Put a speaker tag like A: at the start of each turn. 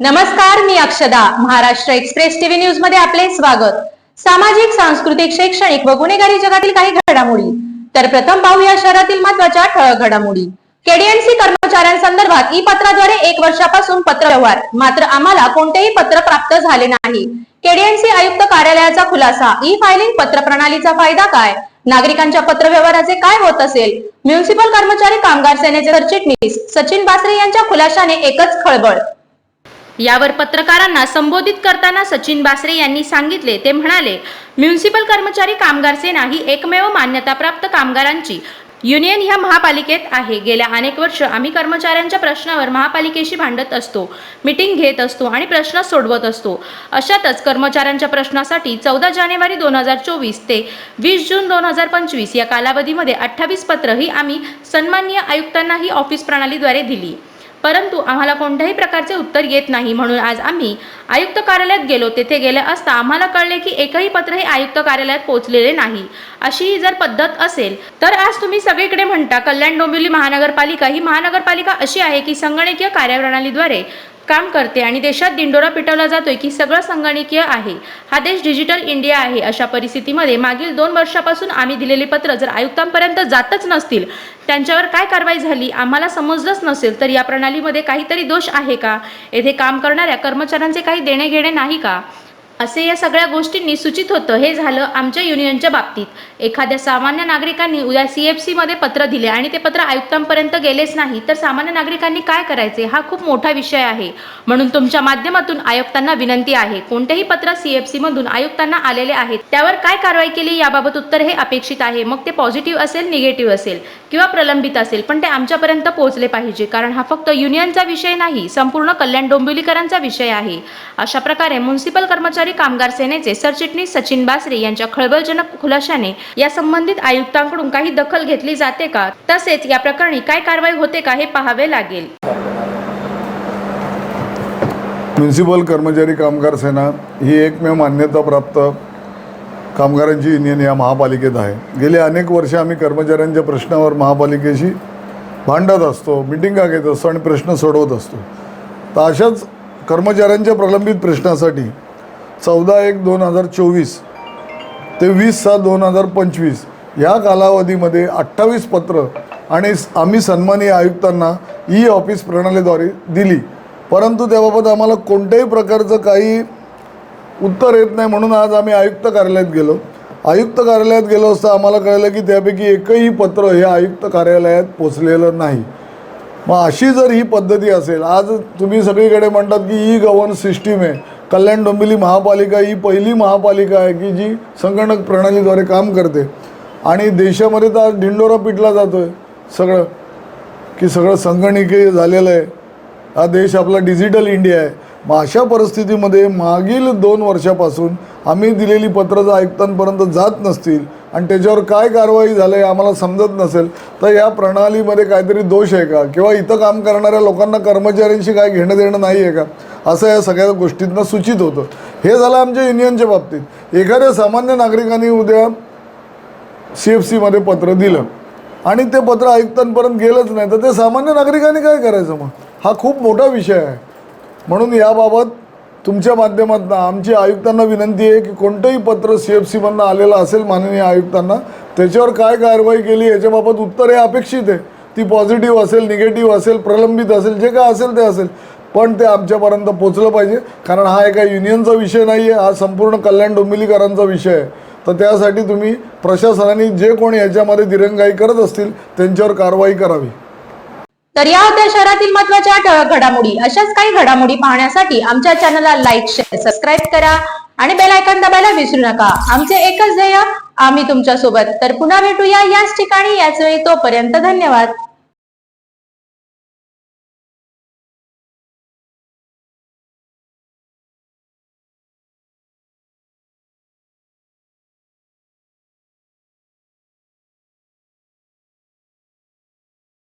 A: नमस्कार मी अक्षदा. Maharashtra express TV न्यूजमध्ये आपले स्वागत. सामाजिक सांस्कृतिक शैक्षणिक व गुन्हेगारी जगातील काही घडामोडी. तर प्रथम पाहूया शहरातील महत्त्वाच्या ठळक घडामोडी. केडीएनसी कर्मचाऱ्यांसंदर्भात ई पत्राद्वारे एक वर्षापासून पत्र व्यवहार. मात्र आम्हाला कोणतेही पत्र प्राप्त झाले नाही. केडीएनसी आयुक्त कार्यालयाचा खुलासा. ई फायलिंग पत्र प्रणालीचा फायदा काय? नागरिकांच्या पत्र व्यवहाराचे काय होत असेल? म्युनिसिपल कर्मचारी कामगार सेनेचे सरचिटणीस सचिन बासरे यांच्या खुलाशाने एकच खळबळ.
B: यावर पत्रकारांना संबोधित करताना सचिन बासरे यांनी सांगितले ते म्हणाले म्युन्सिपल कर्मचारी कामगार सेना ही एकमेव मान्यताप्राप्त कामगारांची युनियन ह्या महापालिकेत आहे. गेल्या अनेक वर्ष आम्ही कर्मचाऱ्यांच्या प्रश्नावर महापालिकेशी भांडत असतो मिटिंग घेत असतो आणि प्रश्न सोडवत असतो. अशातच कर्मचाऱ्यांच्या प्रश्नासाठी चौदा जानेवारी दोन हजार चोवीस ते वीस जून दोन हजार पंचवीस या कालावधीमध्ये अठ्ठावीस पत्र ही आम्ही सन्माननीय आयुक्तांना ही ऑफिस प्रणालीद्वारे दिली. परंतु आम्हाला कोणत्याही प्रकारचे उत्तर येत नाही. म्हणून आज आम्ही आयुक्त कार्यालयात गेलो. तेथे गेले असता आम्हाला कळले की एकही पत्र हे आयुक्त कार्यालयात पोहोचलेले नाही. अशी ही जर पद्धत असेल तर आज तुम्ही सगळीकडे म्हणता कल्याण डोंबिवली महानगरपालिका ही महानगरपालिका अशी आहे की संगणकीय कार्यप्रणालीद्वारे काम करते आणि देशात दिंडोरा पिटवला जातोय की सगळं संगणकीय आहे. हा देश डिजिटल इंडिया आहे. अशा परिस्थितीमध्ये मागील दोन वर्षापासून आम्ही दिलेली पत्र जर आयुक्तांपर्यंत जातच नसतील त्यांच्यावर काय कारवाई झाली आम्हाला समजलंच नसेल तर या प्रणालीमध्ये काहीतरी दोष आहे का? येथे काम करणाऱ्या कर्मचाऱ्यांचे काही देणे घेणे नाही का? असे या सगळ्या गोष्टींनी सूचित होतं. हे झालं आमच्या युनियनच्या बाबतीत. एखाद्या सामान्य नागरिकांनी उद्या सी एफ सीमध्ये पत्र दिले आणि ते पत्र आयुक्तांपर्यंत गेलेच नाही तर सामान्य नागरिकांनी काय करायचे? हा खूप मोठा विषय आहे. म्हणून तुमच्या माध्यमातून आयुक्तांना विनंती आहे कोणतेही पत्र सी एफ सीमधून आयुक्तांना आलेले आहेत त्यावर काय कारवाई केली याबाबत उत्तर हे अपेक्षित आहे. मग ते पॉझिटिव्ह असेल निगेटिव्ह असेल किंवा प्रलंबित असेल पण ते आमच्यापर्यंत पोहोचले पाहिजे कारण हा फक्त युनियनचा विषय नाही संपूर्ण कल्याण डोंबिवलीकरांचा विषय आहे. अशा प्रकारे म्युन्सिपल कर्मचारी कामगार सेनेचे सरचिटणीस सचिन बासरे यांच्या खळबळजनक खुलाशाने या संबंधित आयुक्तांकडून काही दखल घेतली जाते का? तसेच या प्रकरणी काय कारवाई होते का हे पाहावे लागेल.
C: म्युन्सिपल कर्मचारी कामगार सेना ही एकमेव मान्यताप्राप्त कामगारांची युनियन या महापालिकेत आहे. गेले अनेक वर्षे आम्ही कर्मचाऱ्यांच्या प्रश्नावर महापालिकेशी भांडत असतो मिटिंगा घेत असतो आणि प्रश्न सोडवत असतो. तर अशाच कर्मचाऱ्यांच्या प्रलंबित प्रश्नासाठी चौदा एक दोन हजार चोवीस ते वीस सात दोन हजार पंचवीस. या कालावधीमध्ये अठ्ठावीस पत्र आणि स- आम्ही सन्मानीय आयुक्तांना ई ऑफिस प्रणालीद्वारे दिली. परंतु त्याबाबत आम्हाला कोणत्याही प्रकारचं काही उत्तर येत नाही म्हणून आज आम्ही आयुक्त कार्यालयात गेलो. आयुक्त कार्यालयात गेलो असता आम्हाला कळलं की त्यापैकी एकही पत्र हे आयुक्त कार्यालयात पोचलेलं नाही. मग अशी जर ही पद्धती असेल आज तुम्ही सगळीकडे म्हणतात की ई गव्हर्न सिस्टीम आहे. कल्याण डोंबिवली महापालिका ही पहिली महापालिका आहे की जी संगणक प्रणालीद्वारे काम करते. आणि देशामध्ये तर आज ढिंडोरा पिटला जातो आहे सगळं की सगळं संगणकीय झालेलं आहे. हा देश आपला डिजिटल इंडिया आहे. मग अशा परिस्थितीमध्ये मागील दोन वर्षापासून आम्ही दिलेली पत्र जर आयुक्तांपर्यंत जात नसतील आणि त्याच्यावर काय कारवाई झालं आहे आम्हाला समजत नसेल तर या प्रणालीमध्ये काहीतरी दोष आहे का? किंवा इथं काम करणाऱ्या लोकांना कर्मचाऱ्यांशी काय घेणं देणं नाही आहे का? असं या सगळ्या गोष्टींना सूचित होतं. हे झालं आमच्या युनियनच्या बाबतीत. एखाद्या सामान्य नागरिकांनी उद्या सी एफ सीमध्ये पत्र दिलं. आणि ते पत्र आयुक्तांपर्यंत गेलंच नाही तर ते सामान्य नागरिकांनी काय करायचं मग? हा खूप मोठा विषय आहे. म्हणून याबाबत तुमच्या माध्यमातून आमची आयुक्तांना विनंती आहे की कोणतंही पत्र सी एफ सीमधनं आलेलं असेल माननीय आयुक्तांना त्याच्यावर काय कारवाई केली याच्याबाबत उत्तर हे अपेक्षित आहे. ती पॉझिटिव्ह असेल निगेटिव्ह असेल प्रलंबित असेल जे काय असेल ते असेल. पण ते आमच्यापर्यंत पोचलं पाहिजे. कारण हा एका युनियनचा विषय नाही आहे हा संपूर्ण कल्याण डोंबिवलीकरांचा विषय आहे. तर त्यासाठी तुम्ही प्रशासनाने जे कोणी याच्यामध्ये दिरंगाई करत असतील त्यांच्यावर कारवाई करावी.
A: तर या होत्या शहरातील महत्त्वाच्या ठळक घडामोडी. अशाच काही घडामोडी पाहण्यासाठी आमच्या चॅनलला लाईक शेअर सबस्क्राईब करा आणि बेल आयकॉन दाबायला विसरू नका. आमचे एकच ध्येय आम्ही तुमच्यासोबत तर पुन्हा भेटूया याच ठिकाणी. याच वेळी तोपर्यंत धन्यवाद.